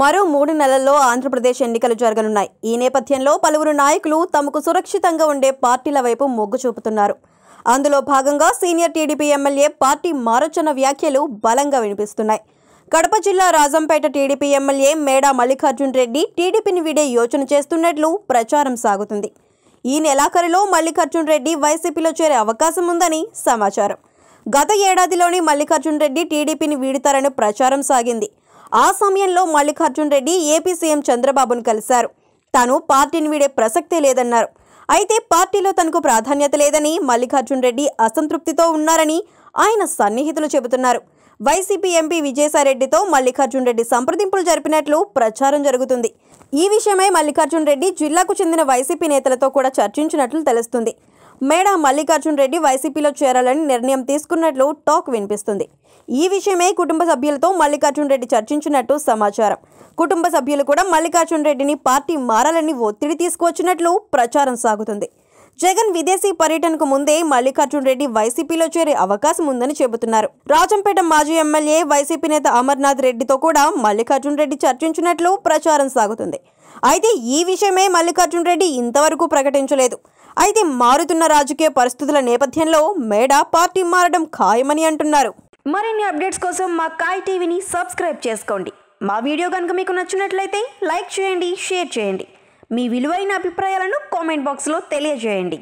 మరో మూడు నెలల్లో ఆంధ్రప్రదేశ్ ఎన్నికలు జరగనున్నాయి. ఈ నేపథ్యంలో పలువురు నాయకులు తమకు సురక్షితంగా ఉండే పార్టీల వైపు మొగ్గు చూపుతున్నారు. అందులో భాగంగా సీనియర్ టీడీపీ ఎమ్మెల్యే పార్టీ మారొచ్చన్న వ్యాఖ్యలు బలంగా వినిపిస్తున్నాయి. కడప జిల్లా రాజంపేట టీడీపీ ఎమ్మెల్యే మేడా మల్లికార్జున్ రెడ్డి టీడీపీని వీడే యోచన చేస్తున్నట్లు ప్రచారం సాగుతుంది. ఈ నెలాఖరులో మల్లికార్జున్ రెడ్డి వైసీపీలో చేరే అవకాశం ఉందని సమాచారం. గత ఏడాదిలోని మల్లికార్జున్ రెడ్డి టీడీపీని వీడుతారని ప్రచారం సాగింది. ఆ సమయంలో మల్లికార్జున్ రెడ్డి ఏపీ సీఎం చంద్రబాబును కలిశారు. తాను పార్టీని వీడే ప్రసక్తే లేదన్నారు. అయితే పార్టీలో తనకు ప్రాధాన్యత లేదని మల్లికార్జున్ రెడ్డి అసంతృప్తితో ఉన్నారని ఆయన సన్నిహితులు చెబుతున్నారు. వైసీపీ ఎంపీ విజయసాయిరెడ్డితో మల్లికార్జున్ రెడ్డి సంప్రదింపులు జరిపినట్లు ప్రచారం జరుగుతుంది. ఈ విషయమై మల్లికార్జున్ రెడ్డి జిల్లాకు చెందిన వైసీపీ నేతలతో కూడా చర్చించినట్లు తెలుస్తుంది. మేడా మల్లికార్జున్ రెడ్డి వైసీపీలో చేరాలని నిర్ణయం తీసుకున్నట్లు టాక్ వినిపిస్తుంది. ఈ విషయమై కుటుంబ సభ్యులతో మల్లికార్జున్ రెడ్డి చర్చించినట్టు సమాచారం. కుటుంబ సభ్యులు కూడా మల్లికార్జున్ రెడ్డిని పార్టీ మారాలని ఒత్తిడి తీసుకువచ్చినట్లు ప్రచారం సాగుతుంది. జగన్ విదేశీ పర్యటనకు ముందే మల్లికార్జున్ రెడ్డి వైసీపీలో చేరే అవకాశం ఉందని చెబుతున్నారు. రాజంపేట మాజీ ఎమ్మెల్యే వైసీపీ నేత అమర్నాథ్ రెడ్డితో కూడా మల్లికార్జున్ రెడ్డి చర్చించినట్లు ప్రచారం సాగుతుంది. అయితే ఈ విషయమే మల్లికార్జున్ రెడ్డి ఇంతవరకు ప్రకటించలేదు. అయితే మారుతున్న రాజకీయ పరిస్థితుల నేపథ్యంలో మేడా పార్టీ మారడం ఖాయమని అంటున్నారు. మరిన్ని అప్డేట్స్ కోసం మా కాయ్ టీవీని సబ్స్క్రైబ్ చేసుకోండి. మా వీడియో కనుక మీకు నచ్చినట్లయితే లైక్ చేయండి షేర్ చేయండి. మీ విలువైన అభిప్రాయాలను కామెంట్ బాక్స్లో తెలియజేయండి.